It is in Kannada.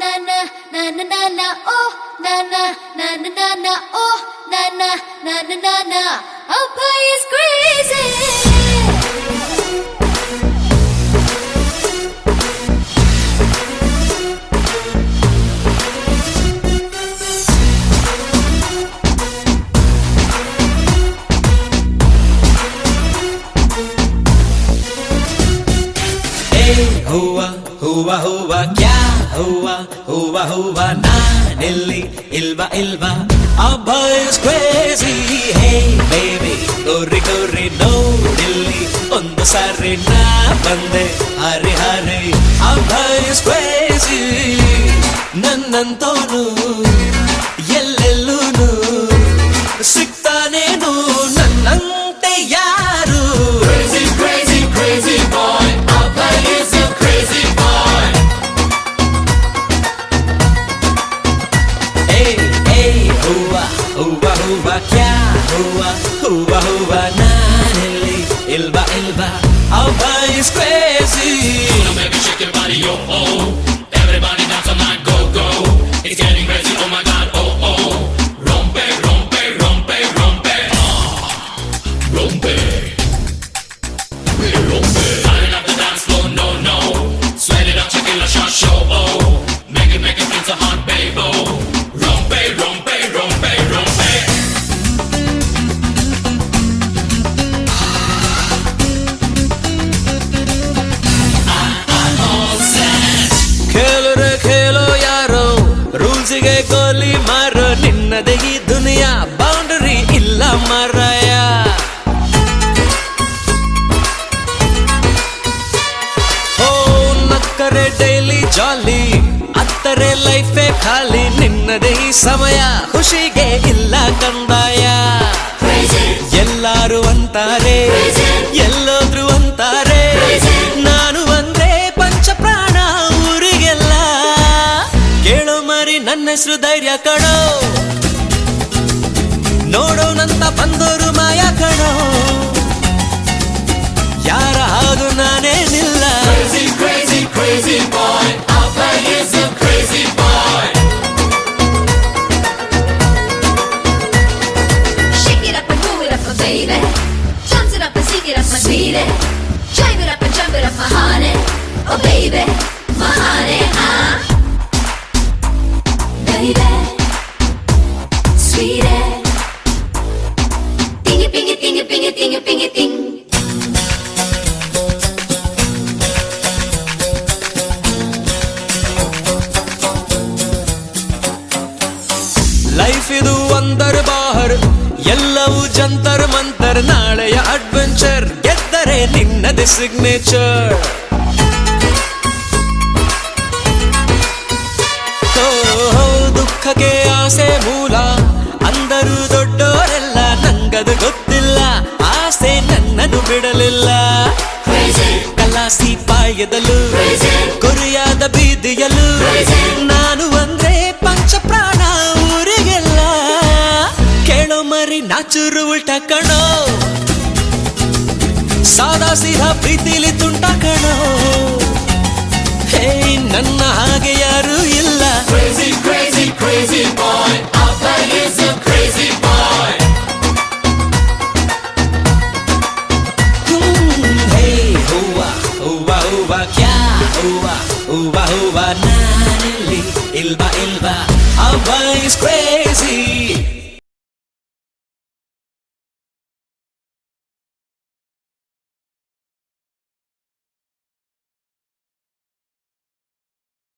na na na na na na oh na na na na na na oh na na na na na na Opa is crazy. हुआ हुआ हुआ क्या ಹೂವ ಹೂವ ಹೂವ, ನಾನೆಲ್ಲಿ? ಇಲ್ವಾ ಇಲ್ವಾ? ಅಬ್ಬ ಇಸ್ ಕ್ರೇಜಿ ಹೇ ಬೇಬಿ ಗೋರಿ ಗೋರಿ ನೋಡಿಲ್ಲಿ ಒಂದು ಸಾರಿ ನಾ ಬಂದೆ. ಹರಿ ಹರಿ ಅಬ್ಬ ಇಸ್ ಕ್ರೇಜಿ ನನ್ನಂತೋನು your ಮಾರಾಯ. ಓ ಡೈಲಿ ಜಾಲಿ ಲೈಫೇ ಖಾಲಿ, ನಿನ್ನದೇ ಸಮಯ, ಖುಷಿಗೆ ಇಲ್ಲ ಕಂದಾಯ. ಎಲ್ಲಾರು ಅಂತಾರೆ, ಎಲ್ಲೋದ್ರು ಅಂತಾರೆ, ನಾನು ಒಂದೇ ಪಂಚ ಪ್ರಾಣ ಊರಿಗೆಲ್ಲ. ಕೇಳೋ ಮರಿ, ನನ್ನ ಹೆಸರು ಧೈರ್ಯ ಕಣೋ. ನೋಡೋನಂತ ಬಂದೋರು ಮಾಯ ಕಣೋ ಯಾರ ಹಾಗು ನಾನೇನಿಲ್ಲ Crazy, ಇದು ಒಂದರ್ ಬಾಹರ್. ಎಲ್ಲವೂ ಜಂತರ್ ಮಂತರ್ ನಾಳೆಯ ಅಡ್ವೆಂಚರ್ ಗೆದ್ದರೆ ನಿನ್ನದೇ ಸಿಗ್ನೇಚರ್. ದುಃಖಕ್ಕೆ ಆಸೆ ಮೂಲ. ಅಂದರು ದೊಡ್ಡೋರೆಲ್ಲ ನಂಗದು ಗೊತ್ತಿಲ್ಲ. ಆಸೆ ನನ್ನನ್ನು ಬಿಡಲಿಲ್ಲ. ಕಲಾಸಿ ಪಾಯದಲ್ಲೂ ಗುರಿಯಾದ ಬೀದಿಯಲು ಮರಿ ನಾಚೂರು ಉಲ್ಟ ಕಣೋ ಸಾದಾ ಸೀದಾ ಪ್ರೀತಿಲಿ ತುಂಟ ಕಣೋ ಹೇ ನನ್ನ ಹಾಗೆ ಯಾರು ಇಲ್ಲ Crazy, crazy, crazy boy. Abba is a crazy boy. ಹ್ಮ್, ಹೇ ಹೂವ ಹೂವ ಹೂವ ಕ್ಯಾ ಹೂವ ಹೂವ ಹೂವ ನಾನಿಲ್ಲಿ ಇಲ್ವಾ ಇಲ್ವಾ ಅಬ್ಬ ಇಸ್ ಕ್ರೇಜಿ